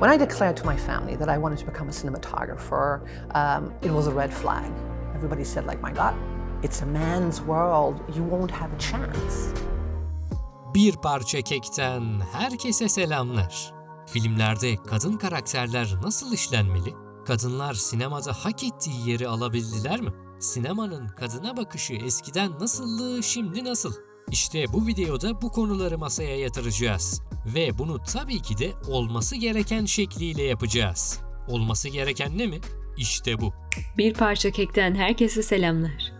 When I declared to my family that I wanted to become a cinematographer, um, it was a red flag. Everybody said, like, my God, it's a man's world. You won't have a chance. Bir parça kekten herkese selamlar. Filmlerde kadın karakterler nasıl işlenmeli? Kadınlar sinemada hak ettiği yeri alabildiler mi? Sinemanın kadına bakışı eskiden nasıldı, şimdi nasıl? İşte bu videoda bu konuları masaya yatıracağız. Ve bunu tabii ki de olması gereken şekliyle yapacağız. Olması gereken ne mi? İşte bu. Bir parça kekten herkese selamlar.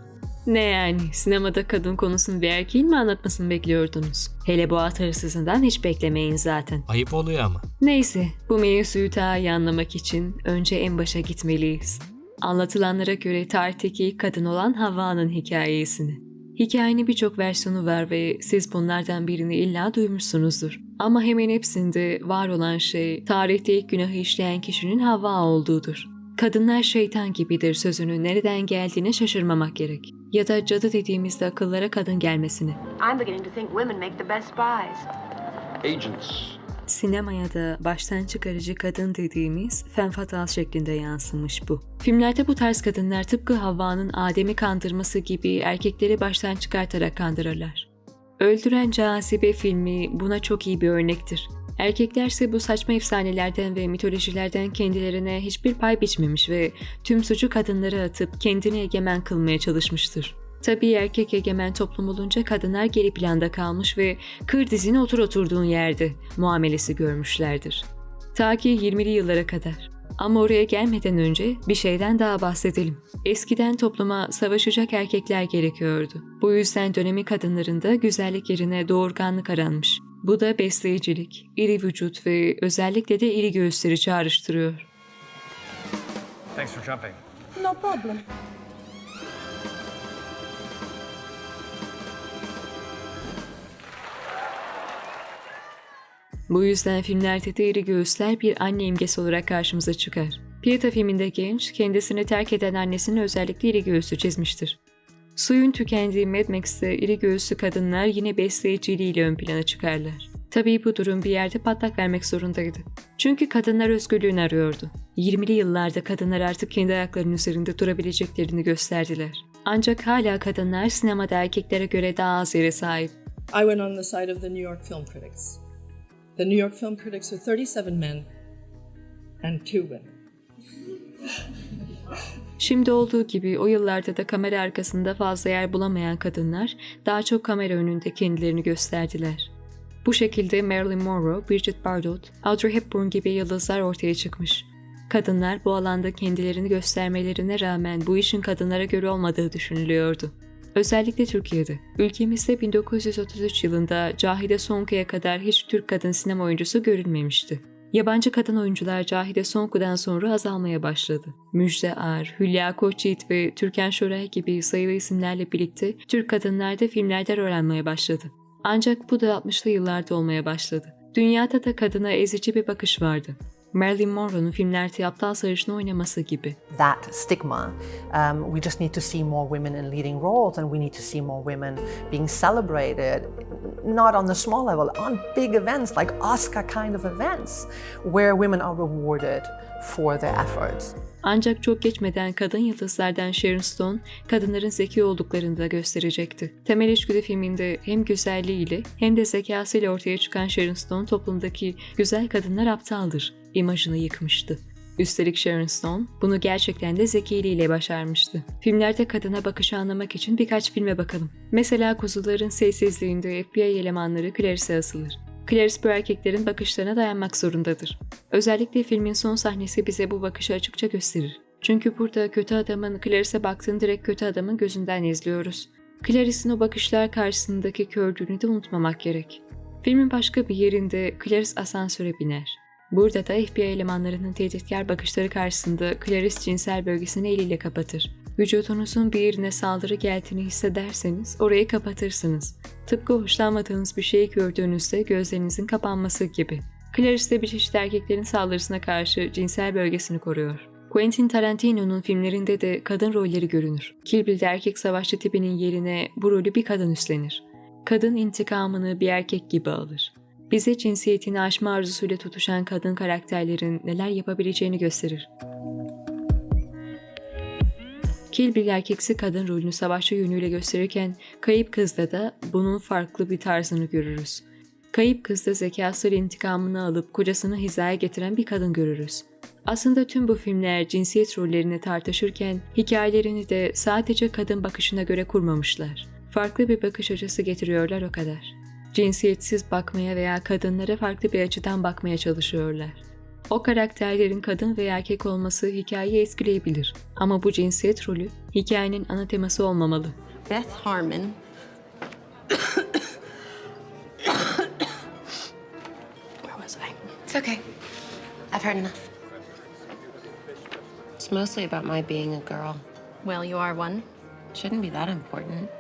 Ne yani sinemada kadın konusunu bir erkeğin mi anlatmasını bekliyordunuz? Hele bu at hırsızından hiç beklemeyin zaten. Ayıp oluyor ama. Neyse bu mevzuyu daha iyi anlamak için önce en başa gitmeliyiz. Anlatılanlara göre tarihteki kadın olan Havva'nın hikayesini. Hikayenin birçok versiyonu var ve siz bunlardan birini illa duymuşsunuzdur. Ama hemen hepsinde var olan şey tarihte ilk günahı işleyen kişinin Havva olduğudur. Kadınlar şeytan gibidir sözünün nereden geldiğine şaşırmamak gerek. Ya da cadı dediğimizde akıllara kadın gelmesini. I'm beginning to think women make the best spies. agents. Sinemaya da baştan çıkarıcı kadın dediğimiz femme fatale şeklinde yansımış bu. Filmlerde bu tarz kadınlar tıpkı Havva'nın Adem'i kandırması gibi erkekleri baştan çıkartarak kandırırlar. Öldüren Cazibe filmi buna çok iyi bir örnektir. Erkeklerse bu saçma efsanelerden ve mitolojilerden kendilerine hiçbir pay biçmemiş ve tüm suçu kadınlara atıp kendini egemen kılmaya çalışmıştır. Tabii erkek egemen toplum olunca kadınlar geri planda kalmış ve kır dizine otur oturduğun yerde muamelesi görmüşlerdir. Ta ki 20'li yıllara kadar. Ama oraya gelmeden önce bir şeyden daha bahsedelim. Eskiden topluma savaşacak erkekler gerekiyordu. Bu yüzden dönemi kadınlarında güzellik yerine doğurganlık aranmış. Bu da besleyicilik, iri vücut ve özellikle de iri göğüsleri çağrıştırıyor. Thanks for jumping. No problem. Bu yüzden filmlerde de iri göğüsler bir anne imgesi olarak karşımıza çıkar. Pieta filminde genç, kendisini terk eden annesinin özellikle iri göğüsü çizmiştir. Suyun tükendiği Mad Max'te iri göğüslü kadınlar yine besleyiciliğiyle ön plana çıkarlar. Tabii bu durum bir yerde patlak vermek zorundaydı. Çünkü kadınlar özgürlüğünü arıyordu. 20'li yıllarda kadınlar artık kendi ayaklarının üzerinde durabileceklerini gösterdiler. Ancak hala kadınlar sinemada erkeklere göre daha az yere sahip. I went on the side of the New York Film Critics. The New York Film Critics are 37 men and two women. Şimdi olduğu gibi o yıllarda da kamera arkasında fazla yer bulamayan kadınlar daha çok kamera önünde kendilerini gösterdiler. Bu şekilde Marilyn Monroe, Bridget Bardot, Audrey Hepburn gibi yıldızlar ortaya çıkmış. Kadınlar bu alanda kendilerini göstermelerine rağmen bu işin kadınlara göre olmadığı düşünülüyordu. Özellikle Türkiye'de. Ülkemizde 1933 yılında Cahide Sonku'ya kadar hiç Türk kadın sinema oyuncusu görülmemişti. Yabancı kadın oyuncular Cahide Sonku'dan sonra azalmaya başladı. Müjde Ar, Hülya Koçyiğit ve Türkan Şoray gibi sayılı isimlerle birlikte Türk kadınlar da filmlerde rol almaya başladı. Ancak bu da 60'lı yıllarda olmaya başladı. Dünyada da kadına ezici bir bakış vardı. Marilyn Monroe'nun filmlerde aptal sarışını oynaması gibi. That stigma, um, we just need to see more women in leading roles and we need to see more women being celebrated, not on the small level, on big events like Oscar kind of events, where women are rewarded for their efforts. Ancak çok geçmeden kadın yıldızlardan Sharon Stone, kadınların zeki olduklarını da gösterecekti. Temel İçgüdü filminde hem güzelliğiyle hem de zekasıyla ortaya çıkan Sharon Stone toplumdaki güzel kadınlar aptaldır imajını yıkmıştı. Üstelik Sharon Stone bunu gerçekten de zekiliğiyle başarmıştı. Filmlerde kadına bakışı anlamak için birkaç filme bakalım. Mesela Kuzuların Sessizliğinde FBI elemanları Clarice'e asılır. Clarice bu erkeklerin bakışlarına dayanmak zorundadır. Özellikle filmin son sahnesi bize bu bakışı açıkça gösterir. Çünkü burada kötü adamın Clarice'e baktığını direkt kötü adamın gözünden izliyoruz. Clarice'in o bakışlar karşısındaki kördüğünü de unutmamak gerek. Filmin başka bir yerinde Clarice asansöre biner. Burada da FBI elemanlarının tehditkar bakışları karşısında Clarice cinsel bölgesini eliyle kapatır. Vücudunuzun bir yerine saldırı geldiğini hissederseniz orayı kapatırsınız. Tıpkı hoşlanmadığınız bir şeyi gördüğünüzde gözlerinizin kapanması gibi. Clarice de bir çeşit erkeklerin saldırısına karşı cinsel bölgesini koruyor. Quentin Tarantino'nun filmlerinde de kadın rolleri görünür. Kill Bill'de erkek savaşçı tipinin yerine bu rolü bir kadın üstlenir. Kadın intikamını bir erkek gibi alır. Bize cinsiyetini aşma arzusuyla tutuşan kadın karakterlerin neler yapabileceğini gösterir. Kill Bill erkeksi kadın rolünü savaşçı yönüyle gösterirken Kayıp Kız'da da bunun farklı bir tarzını görürüz. Kayıp Kız'da zekasıyla intikamını alıp kocasını hizaya getiren bir kadın görürüz. Aslında tüm bu filmler cinsiyet rollerini tartışırken hikayelerini de sadece kadın bakışına göre kurmamışlar. Farklı bir bakış açısı getiriyorlar o kadar. Cinsiyetsiz bakmaya veya kadınlara farklı bir açıdan bakmaya çalışıyorlar. O karakterlerin kadın veya erkek olması hikayeyi etkileyebilir. Ama bu cinsiyet rolü hikayenin ana teması olmamalı. Beth Harmon. Where was I? It's okay. I've heard enough. It's mostly about my being a girl. Well, you are one. Shouldn't be that important.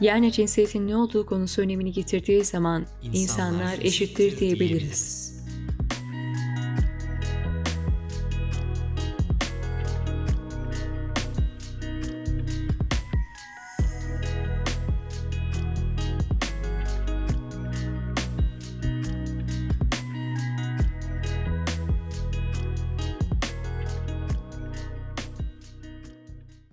Yani cinsiyetin ne olduğu konusu önemini getirdiği zaman insanlar eşittir diyebiliriz.